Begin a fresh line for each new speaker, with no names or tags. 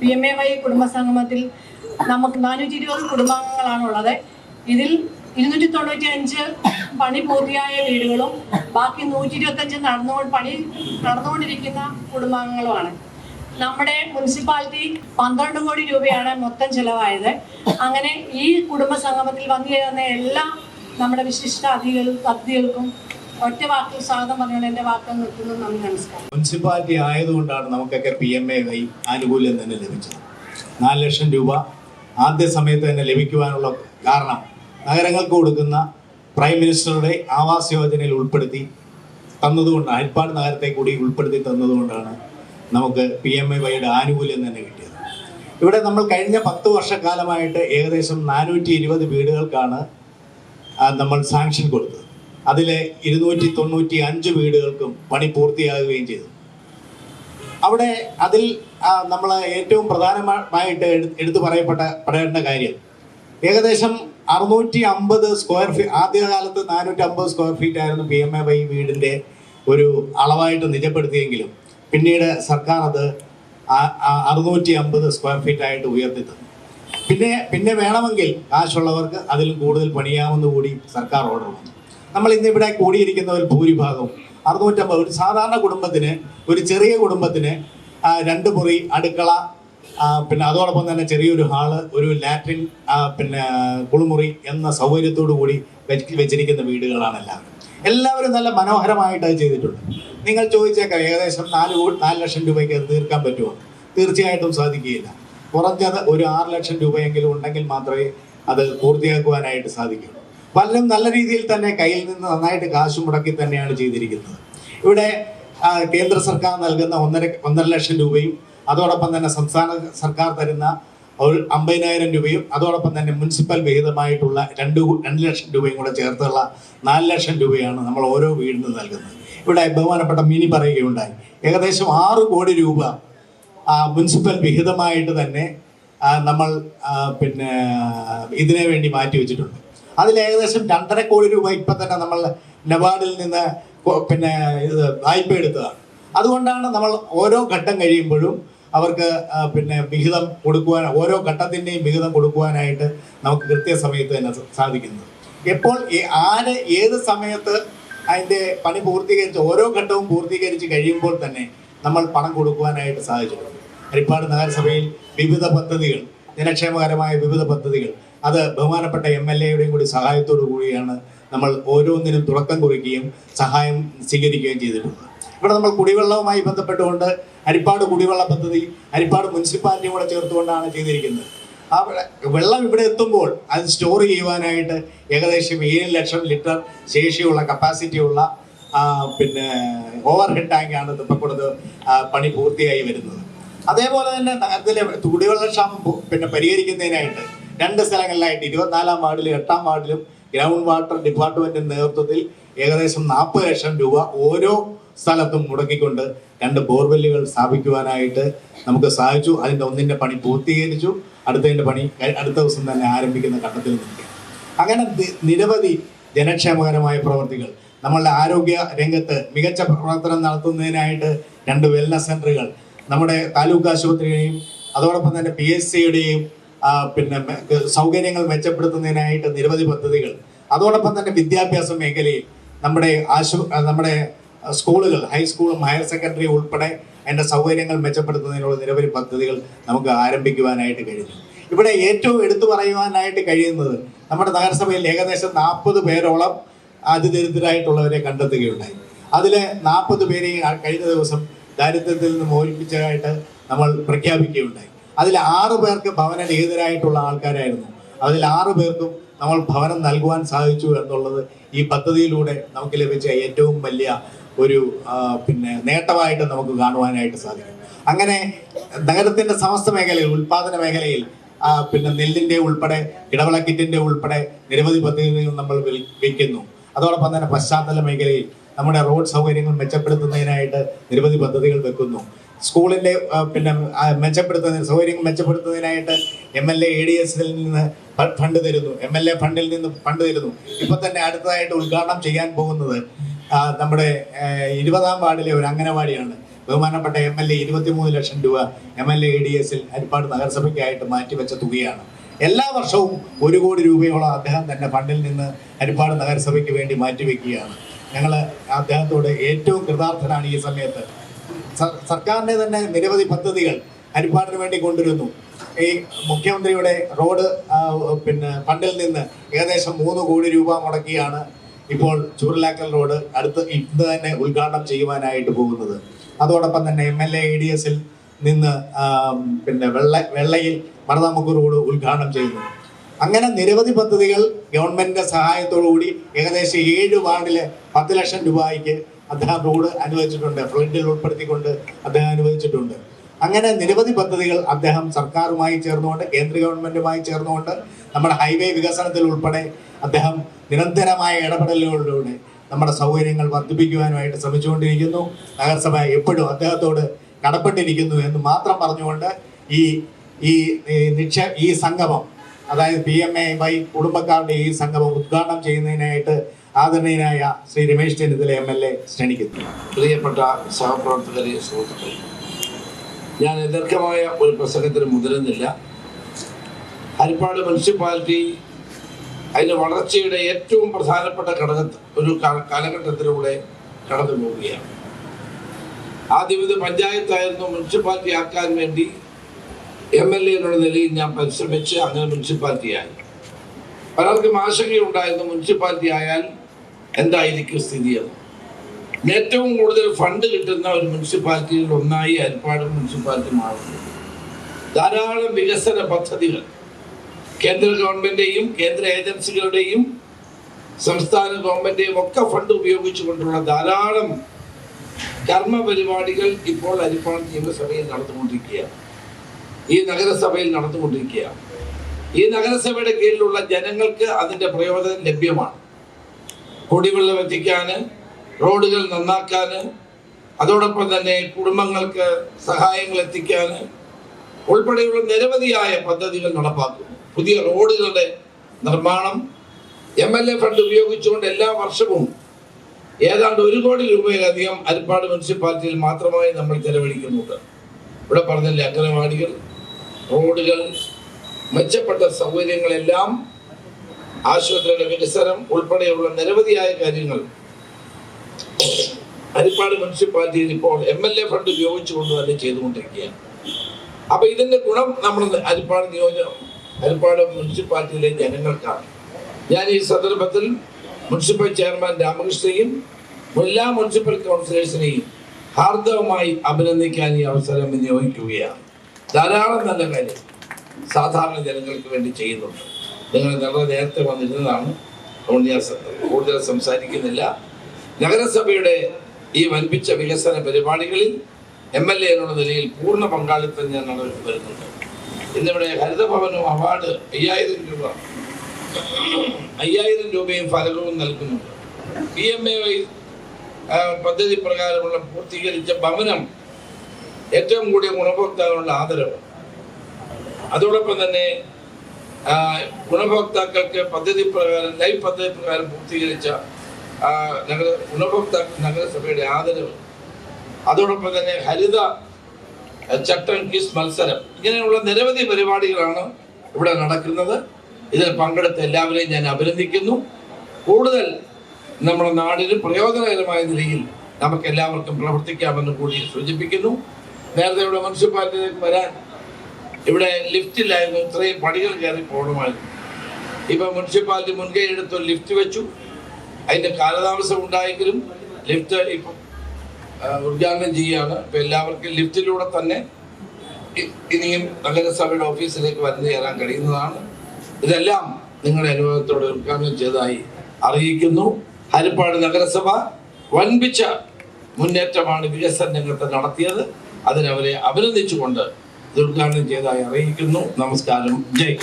P M A Y കുടുംബസംഗമത്തിൽ നമുക്ക് നാനൂറ്റി ഇരുപത് കുടുംബാംഗങ്ങളാണുള്ളത്. ഇതിൽ ഇരുന്നൂറ്റി തൊണ്ണൂറ്റി അഞ്ച് പണി പൂർത്തിയായ വീടുകളും ബാക്കി നൂറ്റി ഇരുപത്തഞ്ച് നടന്നു പണി നടന്നുകൊണ്ടിരിക്കുന്ന കുടുംബാംഗങ്ങളുമാണ്. നമ്മുടെ മുനിസിപ്പാലിറ്റി പന്ത്രണ്ട് കോടി രൂപയാണ് മൊത്തം ചിലവായത്. അങ്ങനെ ഈ കുടുംബ സംഗമത്തിൽ വന്നു ചേർന്ന എല്ലാ നമ്മുടെ വിശിഷ്ട അതിഥികൾ അതിഥികൾക്കും ഒറ്റ വാക്കിൽ സ്വാഗതം പറഞ്ഞുകൊണ്ട് എന്റെ വാക്കുകൾ നിർത്തുന്നു നന്ദി നമസ്കാരം.
മുനിസിപ്പാലിറ്റി ആയതുകൊണ്ടാണ് നമുക്കൊക്കെ പി എം എ വൈ ആനുകൂല്യം തന്നെ ലഭിച്ചത്. നാല് ലക്ഷം രൂപ ആദ്യ സമയത്ത് തന്നെ ലഭിക്കുവാനുള്ള കാരണം നഗരങ്ങൾക്ക് കൊടുക്കുന്ന പ്രൈം മിനിസ്റ്ററുടെ ആവാസ് യോജനയിൽ ഉൾപ്പെടുത്തി തന്നതുകൊണ്ടാണ് ഹരിപ്പാട് നഗരത്തെ കൂടി ഉൾപ്പെടുത്തി തന്നതുകൊണ്ടാണ് നമുക്ക് പി എം എ വൈയുടെ ആനുകൂല്യം തന്നെ കിട്ടിയത്. ഇവിടെ നമ്മൾ കഴിഞ്ഞ പത്ത് വർഷക്കാലമായിട്ട് ഏകദേശം നാനൂറ്റി ഇരുപത് വീടുകൾക്കാണ് നമ്മൾ സാങ്ഷൻ കൊടുത്തത്. അതിലെ ഇരുന്നൂറ്റി തൊണ്ണൂറ്റി അഞ്ച് വീടുകൾക്കും പണി പൂർത്തിയാകുകയും ചെയ്തു. അവിടെ അതിൽ നമ്മൾ ഏറ്റവും പ്രധാനമായിട്ട് എടു- എടുത്തു പറയപ്പെട്ട പറയേണ്ട കാര്യം ഏകദേശം അറുന്നൂറ്റി അമ്പത് സ്ക്വയർ ഫീറ്റ് ആദ്യകാലത്ത് നാനൂറ്റി അമ്പത് സ്ക്വയർ ഫീറ്റ് ആയിരുന്നു പി എം എ വൈ വീടിന്റെ ഒരു അളവായിട്ട് നിജപ്പെടുത്തിയെങ്കിലും പിന്നീട് സർക്കാർ അത് അറുന്നൂറ്റി അമ്പത് സ്ക്വയർ ഫീറ്റ് ആയിട്ട് ഉയർത്തി തന്നു പിന്നെ പിന്നെ വേണമെങ്കിൽ കാശുള്ളവർക്ക് അതിലും കൂടുതൽ പണിയാമെന്ന് കൂടി സർക്കാർ ഓർഡർ വന്നു. നമ്മൾ ഇന്ന് ഇവിടെ കൂടിയിരിക്കുന്നവർ ഭൂരിഭാഗം അറുന്നൂറ്റമ്പത് ഒരു സാധാരണ കുടുംബത്തിന് ഒരു ചെറിയ കുടുംബത്തിന് രണ്ട് മുറി അടുക്കള പിന്നെ അതോടൊപ്പം തന്നെ ചെറിയൊരു ഹാൾ ഒരു ലാട്രിൻ പിന്നെ കുളിമുറി എന്ന സൗകര്യത്തോടു കൂടി വെച്ചിരിക്കുന്ന വീടുകളാണ് എല്ലാവരും. നല്ല മനോഹരമായിട്ട് അത് ചെയ്തിട്ടുണ്ട്. നിങ്ങൾ ചോദിച്ചേക്കാം ഏകദേശം നാല് നാല് ലക്ഷം രൂപയ്ക്ക് അത് തീർക്കാൻ പറ്റുമോ? തീർച്ചയായിട്ടും സാധിക്കുകയില്ല. കുറഞ്ഞത് ഒരു ആറ് ലക്ഷം രൂപയെങ്കിലും ഉണ്ടെങ്കിൽ മാത്രമേ അത് പൂർത്തിയാക്കുവാനായിട്ട് സാധിക്കൂ. പലരും നല്ല രീതിയിൽ തന്നെ കയ്യിൽ നിന്ന് നന്നായിട്ട് കാശ് മുടക്കി തന്നെയാണ് ചെയ്തിരിക്കുന്നത്. ഇവിടെ കേന്ദ്ര സർക്കാർ നൽകുന്ന ഒന്നര ഒന്നര ലക്ഷം രൂപയും അതോടൊപ്പം തന്നെ സംസ്ഥാന സർക്കാർ തരുന്ന ഒരു അമ്പതിനായിരം രൂപയും അതോടൊപ്പം തന്നെ മുനിസിപ്പൽ വിഹിതമായിട്ടുള്ള രണ്ട് രണ്ട് ലക്ഷം രൂപയും കൂടെ ചേർത്തുള്ള നാല് ലക്ഷം രൂപയാണ് നമ്മൾ ഓരോ വീടിനും നൽകുന്നത്. ഇവിടെ ബഹുമാനപ്പെട്ട മിനി പറയുകയുണ്ടായി ഏകദേശം ആറ് കോടി രൂപ മുനിസിപ്പൽ വിഹിതമായിട്ട് തന്നെ നമ്മൾ പിന്നെ ഇതിനു വേണ്ടി മാറ്റി വെച്ചിട്ടുണ്ട്. അതിൽ ഏകദേശം രണ്ടര കോടി രൂപ ഇപ്പം തന്നെ നമ്മൾ നബാർഡിൽ നിന്ന് പിന്നെ ഇത് വായ്പ എടുത്തതാണ്. അതുകൊണ്ടാണ് നമ്മൾ ഓരോ ഘട്ടം കഴിയുമ്പോഴും അവർക്ക് പിന്നെ വിഹിതം കൊടുക്കുവാൻ ഓരോ ഘട്ടത്തിന്റെയും വിഹിതം കൊടുക്കുവാനായിട്ട് നമുക്ക് കൃത്യസമയത്ത് തന്നെ സാധിക്കുന്നത്. എപ്പോൾ ആര് ഏത് സമയത്ത് അതിന്റെ പണി പൂർത്തീകരിച്ച് ഓരോ ഘട്ടവും പൂർത്തീകരിച്ച് കഴിയുമ്പോൾ തന്നെ നമ്മൾ പണം കൊടുക്കുവാനായിട്ട് സാധിച്ചിട്ടുണ്ട്. ഹരിപ്പാട് നഗരസഭയിൽ വിവിധ പദ്ധതികൾ ജനക്ഷേമകരമായ വിവിധ പദ്ധതികൾ അത് ബഹുമാനപ്പെട്ട എം എൽ എയുടെയും കൂടി സഹായത്തോടു കൂടിയാണ് നമ്മൾ ഓരോന്നിനും തുടക്കം കുറിക്കുകയും സഹായം സ്വീകരിക്കുകയും ചെയ്തിട്ടുള്ളത്. ഇവിടെ നമ്മൾ കുടിവെള്ളവുമായി ബന്ധപ്പെട്ടുകൊണ്ട് ഹരിപ്പാട് കുടിവെള്ള പദ്ധതി ഹരിപ്പാട് മുനിസിപ്പാലിറ്റി കൂടെ ചേർത്തുകൊണ്ടാണ് ചെയ്തിരിക്കുന്നത്. ആ വെള്ളം ഇവിടെ എത്തുമ്പോൾ അത് സ്റ്റോർ ചെയ്യുവാനായിട്ട് ഏകദേശം ഏഴ് ലക്ഷം ലിറ്റർ ശേഷിയുള്ള കപ്പാസിറ്റിയുള്ള പിന്നെ ഓവർ ഹെഡ് ടാങ്കാണ് തുപ്പക്കുടത്ത് പണി പൂർത്തിയായി വരുന്നത്. അതേപോലെ തന്നെ നഗരത്തിലെ കുടിവെള്ളക്ഷാമം ക്ഷാമം പിന്നെ പരിഹരിക്കുന്നതിനായിട്ട് രണ്ട് സ്ഥലങ്ങളിലായിട്ട് ഇരുപത്തിനാലാം വാർഡിലും എട്ടാം വാർഡിലും ഗ്രൗണ്ട് വാട്ടർ ഡിപ്പാർട്ട്മെന്റിന്റെ നേതൃത്വത്തിൽ ഏകദേശം നാൽപ്പത് ലക്ഷം രൂപ ഓരോ സ്ഥലത്തും മുടക്കിക്കൊണ്ട് രണ്ട് ബോർവെല്ലുകൾ സ്ഥാപിക്കുവാനായിട്ട് നമുക്ക് സാധിച്ചു. അതിന്റെ ഒന്നിന്റെ പണി പൂർത്തീകരിച്ചു. അടുത്തതിന്റെ പണി അടുത്ത ദിവസം തന്നെ ആരംഭിക്കുന്ന ഘട്ടത്തിൽ നിൽക്കുക. അങ്ങനെ നിരവധി ജനക്ഷേമകരമായ പ്രവർത്തികൾ. നമ്മളുടെ ആരോഗ്യ രംഗത്ത് മികച്ച പ്രവർത്തനം നടത്തുന്നതിനായിട്ട് രണ്ട് വെൽനസ് സെന്ററുകൾ നമ്മുടെ താലൂക്ക് ആശുപത്രിയുടെയും അതോടൊപ്പം തന്നെ പി എസ് സിയുടെയും പിന്നെ സൗകര്യങ്ങൾ മെച്ചപ്പെടുത്തുന്നതിനായിട്ട് നിരവധി പദ്ധതികൾ. അതോടൊപ്പം തന്നെ വിദ്യാഭ്യാസ മേഖലയിൽ നമ്മുടെ ആശു നമ്മുടെ സ്കൂളുകൾ ഹൈസ്കൂളും ഹയർ സെക്കൻഡറി ഉൾപ്പെടെ അതിന്റെ സൗകര്യങ്ങൾ മെച്ചപ്പെടുത്തുന്നതിനുള്ള നിരവധി പദ്ധതികൾ നമുക്ക് ആരംഭിക്കുവാനായിട്ട് കഴിഞ്ഞു. ഇവിടെ ഏറ്റവും എടുത്തു പറയുവാനായിട്ട് കഴിയുന്നത് നമ്മുടെ നഗരസഭയിൽ ഏകദേശം നാൽപ്പത് പേരോളം അതിദരിദ്രരായിട്ടുള്ളവരെ കണ്ടെത്തുകയുണ്ടായി. അതിൽ നാൽപ്പത് പേരെയും കഴിഞ്ഞ ദിവസം ദാരിദ്ര്യത്തിൽ നിന്ന് മോചിപ്പിച്ചതായിട്ട് നമ്മൾ പ്രഖ്യാപിക്കുകയുണ്ടായി. അതിൽ ആറു പേർക്ക് ഭവന ഭവനരഹിതരായിട്ടുള്ള ആൾക്കാരായിരുന്നു. അതിൽ ആറു പേർക്കും നമ്മൾ ഭവനം നൽകുവാൻ സാധിച്ചു എന്നുള്ളത് ഈ പദ്ധതിയിലൂടെ നമുക്ക് ലഭിച്ച ഏറ്റവും വലിയ ഒരു പിന്നെ നേട്ടമായിട്ട് നമുക്ക് കാണുവാനായിട്ട് സാധിക്കും. അങ്ങനെ നഗരത്തിന്റെ സമസ്ത മേഖലയിൽ ഉൽപാദന മേഖലയിൽ പിന്നെ നെല്ലിന്റെ ഉൾപ്പെടെ ഇടവിളക്കിറ്റിന്റെ ഉൾപ്പെടെ നിരവധി പദ്ധതികൾ നമ്മൾ വിൽക്കുന്നു. അതോടൊപ്പം തന്നെ പശ്ചാത്തല മേഖലയിൽ നമ്മുടെ റോഡ് സൗകര്യങ്ങൾ മെച്ചപ്പെടുത്തുന്നതിനായിട്ട് നിരവധി പദ്ധതികൾ വെക്കുന്നു. സ്കൂളിന്റെ പിന്നെ മെച്ചപ്പെടുത്തുന്ന സൗകര്യങ്ങൾ മെച്ചപ്പെടുത്തുന്നതിനായിട്ട് M L A A D എസിൽ നിന്ന് ഫണ്ട് തരുന്നു. എം എൽ എ ഫണ്ടിൽ നിന്ന് ഫണ്ട് തരുന്നു. ഇപ്പൊ തന്നെ അടുത്തതായിട്ട് ഉദ്ഘാടനം ചെയ്യാൻ പോകുന്നത് നമ്മുടെ ഇരുപതാം വാർഡിലെ ഒരു അംഗനവാടിയാണ്. ബഹുമാനപ്പെട്ട എം എൽ എ ഇരുപത്തിമൂന്ന് ലക്ഷം രൂപ M L A A D എസിൽ ഹരിപ്പാട് നഗരസഭയ്ക്കായിട്ട് മാറ്റിവെച്ച തുകയാണ്. എല്ലാ വർഷവും ഒരു കോടി രൂപയോളം അദ്ദേഹം തന്നെ ഫണ്ടിൽ നിന്ന് ഹരിപ്പാട് നഗരസഭയ്ക്ക് വേണ്ടി മാറ്റിവെക്കുകയാണ്. ഞങ്ങൾ അദ്ദേഹത്തോട് ഏറ്റവും കൃതാർത്ഥനാണ് ഈ സമയത്ത് സർ- സർക്കാരിന്റെ തന്നെ നിരവധി പദ്ധതികൾ ഹരിപ്പാടിന് വേണ്ടി കൊണ്ടുവരുന്നു. ഈ മുഖ്യമന്ത്രിയുടെ റോഡ് പിന്നെ ഫണ്ടിൽ നിന്ന് ഏകദേശം മൂന്ന് കോടി രൂപ മുടക്കിയാണ് ഇപ്പോൾ ചൂരലാക്കൽ റോഡ് അടുത്ത് ഇന്ന് തന്നെ ഉദ്ഘാടനം ചെയ്യുവാനായിട്ട് പോകുന്നത്. അതോടൊപ്പം തന്നെ M L A E D എസിൽ നിന്ന് പിന്നെ വെള്ള വെള്ളയിൽ മറതാമുക്ക് റോഡ് ഉദ്ഘാടനം ചെയ്യുന്നു. അങ്ങനെ നിരവധി പദ്ധതികൾ ഗവൺമെന്റിന്റെ സഹായത്തോടു കൂടി ഏകദേശം ഏഴ് വാർഡിലെ പത്ത് ലക്ഷം രൂപയ്ക്ക് അദ്ദേഹം റോഡ് അനുവദിച്ചിട്ടുണ്ട് ഫ്ലഡിൽ ഉൾപ്പെടുത്തിക്കൊണ്ട് അദ്ദേഹം അനുവദിച്ചിട്ടുണ്ട്. അങ്ങനെ നിരവധി പദ്ധതികൾ അദ്ദേഹം സർക്കാരുമായി ചേർന്നുകൊണ്ട് കേന്ദ്ര ഗവൺമെന്റുമായി ചേർന്നുകൊണ്ട് നമ്മുടെ ഹൈവേ വികസനത്തിൽ ഉൾപ്പെടെ അദ്ദേഹം നിരന്തരമായ ഇടപെടലുകളിലൂടെ നമ്മുടെ സൗകര്യങ്ങൾ വർദ്ധിപ്പിക്കുവാനുമായിട്ട് ശ്രമിച്ചുകൊണ്ടിരിക്കുന്നു. നഗരസഭ എപ്പോഴും അദ്ദേഹത്തോട് കടപ്പെട്ടിരിക്കുന്നു എന്ന് മാത്രം പറഞ്ഞുകൊണ്ട് ഈ ഈ ഈ നിക്ഷേ ഈ സംഗമം അതായത് പി എം എ വൈ കുടുംബക്കാരുടെ ഈ സംഗമം ഉദ്ഘാടനം ചെയ്യുന്നതിനായിട്ട് ആദരണീയനായ Shri Ramesh Chennithala M L A ക്ഷണിക്കുന്നു.
പ്രിയപ്പെട്ട സഹപ്രവർത്തകരെ സുഹൃത്തുക്കളെ ഞാൻ ദീർഘമായ ഒരു പ്രസംഗത്തിന് മുതിരുന്നില്ല. ഹരിപ്പാട് മുനിസിപ്പാലിറ്റി അതിന്റെ വളർച്ചയുടെ ഏറ്റവും പ്രധാനപ്പെട്ട ഘടക ഒരു കാലഘട്ടത്തിലൂടെ കടന്നു പോവുകയാണ് ആദ്യം ഇത് പഞ്ചായത്തായിരുന്നു മുനിസിപ്പാലിറ്റി ആക്കാൻ വേണ്ടി എം എൽ എ എന്നുള്ള നിലയിൽ ഞാൻ പരിശ്രമിച്ച് അങ്ങനെ മുനിസിപ്പാലിറ്റിയായി. പലർക്കും ആശങ്കയുണ്ടായിരുന്നു മുനിസിപ്പാലിറ്റി ആയാൽ എന്തായിരിക്കും സ്ഥിതി എന്ന്. ഏറ്റവും കൂടുതൽ ഫണ്ട് കിട്ടുന്ന ഒരു മുനിസിപ്പാലിറ്റിയിൽ ഒന്നായി ഹരിപ്പാട് മുനിസിപ്പാലിറ്റി മാറുന്നു. ധാരാളം വികസന പദ്ധതികൾ കേന്ദ്ര ഗവൺമെന്റിന്റെയും കേന്ദ്ര ഏജൻസികളുടെയും സംസ്ഥാന ഗവൺമെന്റിന്റെയും ഒക്കെ ഫണ്ട് ഉപയോഗിച്ചുകൊണ്ടുള്ള ധാരാളം കർമ്മ പരിപാടികൾ ഇപ്പോൾ ഹരിപ്പാട് നിയമസഭയിൽ നടന്നുകൊണ്ടിരിക്കുകയാണ്. ഈ നഗരസഭയിൽ നടന്നുകൊണ്ടിരിക്കുകയാണ്. ഈ നഗരസഭയുടെ കീഴിലുള്ള ജനങ്ങൾക്ക് അതിന്റെ പ്രയോജനം ലഭ്യമാണ്. കുടിവെള്ളം എത്തിക്കാന് റോഡുകൾ നന്നാക്കാന് അതോടൊപ്പം തന്നെ കുടുംബങ്ങൾക്ക് സഹായങ്ങൾ എത്തിക്കാന് ഉൾപ്പെടെയുള്ള നിരവധിയായ പദ്ധതികൾ നടപ്പാക്കുന്നു. പുതിയ റോഡുകളുടെ നിർമ്മാണം എം എൽ എ ഫണ്ട് ഉപയോഗിച്ചുകൊണ്ട് എല്ലാ വർഷവും ഏതാണ്ട് ഒരു കോടി രൂപയിലധികം അരിപ്പാട് മുനിസിപ്പാലിറ്റിയിൽ മാത്രമായി നമ്മൾ ചെലവഴിക്കുന്നുണ്ട്. ഇവിടെ പറഞ്ഞില്ലേ അംഗനവാടികൾ റോഡുകൾ മെച്ചപ്പെട്ട സൗകര്യങ്ങളെല്ലാം ആശുപത്രിയുടെ വികസനം ഉൾപ്പെടെയുള്ള നിരവധിയായ കാര്യങ്ങൾ. ഹരിപ്പാട് മുനിസിപ്പാലിറ്റിയിൽ ഇപ്പോൾ എം എൽ എ ഫണ്ട് ഉപയോഗിച്ചുകൊണ്ട് തന്നെ ചെയ്തുകൊണ്ടിരിക്കുകയാണ്. അപ്പൊ ഇതിന്റെ ഗുണം നമ്മൾ ഹരിപ്പാട് നിയോജക ഹരിപ്പാട് മുനിസിപ്പാലിറ്റിയിലെ ജനങ്ങൾക്കാണ്. ഞാൻ ഈ സന്ദർഭത്തിൽ മുനിസിപ്പൽ ചെയർമാൻ രാമകൃഷ്ണയും എല്ലാ മുനിസിപ്പൽ കൗൺസിലേഴ്സിനെയും ഹാർദവമായി അഭിനന്ദിക്കാൻ ഈ അവസരം വിനിയോഗിക്കുകയാണ്. ധാരാളം നല്ല കാര്യം സാധാരണ ജനങ്ങൾക്ക് വേണ്ടി ചെയ്യുന്നുണ്ട്. നിങ്ങൾ വളരെ നേരത്തെ വന്നിരുന്നതാണ്. അതുകൊണ്ട് ഞാൻ കൂടുതൽ സംസാരിക്കുന്നില്ല. നഗരസഭയുടെ ഈ വൻപിച്ച വികസന പരിപാടികളിൽ എം എൽ എ എന്നുള്ള നിലയിൽ പൂർണ പങ്കാളിത്തം ഞാൻ വരുന്നുണ്ട്. ഇന്നിവിടെ ഹരിതഭവനും അവാർഡ് അയ്യായിരം രൂപ. അയ്യായിരം രൂപയും ഫലകവും നൽകുന്നുണ്ട്. പി എം എ വൈ പദ്ധതി പ്രകാരമുള്ള പൂർത്തീകരിച്ച ഭവനം ഏറ്റവും കൂടിയ ഗുണഭോക്താക്കളുടെ ആദരവ്. അതോടൊപ്പം തന്നെ ഗുണഭോക്താക്കൾക്ക് പദ്ധതി പ്രകാരം ലൈഫ് പദ്ധതി പ്രകാരം പൂർത്തീകരിച്ച നഗര ഗുണഭോക്താക്കൾ നഗരസഭയുടെ ആദരവ്. അതോടൊപ്പം തന്നെ ഹരിത ചട്ടം കിസ് മത്സരം. ഇങ്ങനെയുള്ള നിരവധി പരിപാടികളാണ് ഇവിടെ നടക്കുന്നത്. ഇതിൽ പങ്കെടുത്ത എല്ലാവരെയും ഞാൻ അഭിനന്ദിക്കുന്നു. കൂടുതൽ നമ്മുടെ നാടിന് പ്രയോജനകരമായ നിലയിൽ നമുക്ക് എല്ലാവർക്കും പ്രവർത്തിക്കാമെന്ന് കൂടി സൂചിപ്പിക്കുന്നു. നേരത്തെ ഇവിടെ മുനിസിപ്പാലിറ്റിയിലേക്ക് വരാൻ ഇവിടെ ലിഫ്റ്റില്ലായിരുന്നു ഇത്രയും പടികൾ കയറി പോകണമായിരുന്നു. ഇപ്പൊ മുനിസിപ്പാലിറ്റി മുൻകൈ എടുത്ത് ലിഫ്റ്റ് വെച്ചു. അതിന്റെ കാലതാമസം ഉണ്ടായെങ്കിലും ലിഫ്റ്റ് ഇപ്പം ഉദ്ഘാടനം ചെയ്യുകയാണ്. ഇപ്പൊ എല്ലാവർക്കും ലിഫ്റ്റിലൂടെ തന്നെ ഇനിയും നഗരസഭയുടെ ഓഫീസിലേക്ക് വന്നു കയറാൻ കഴിയുന്നതാണ്. ഇതെല്ലാം നിങ്ങളുടെ അനുഭവത്തോടെ ഉദ്ഘാടനം ചെയ്തതായി അറിയിക്കുന്നു. ഹരിപ്പാട് നഗരസഭ വൻപിച്ച മുന്നേറ്റമാണ് വികസന രംഗത്ത് നടത്തിയത്. അതിനവരെ അഭിനന്ദിച്ചുകൊണ്ട് ഇത് ഉദ്ഘാടനം ചെയ്തതായി അറിയിക്കുന്നു നമസ്കാരം ജയ്.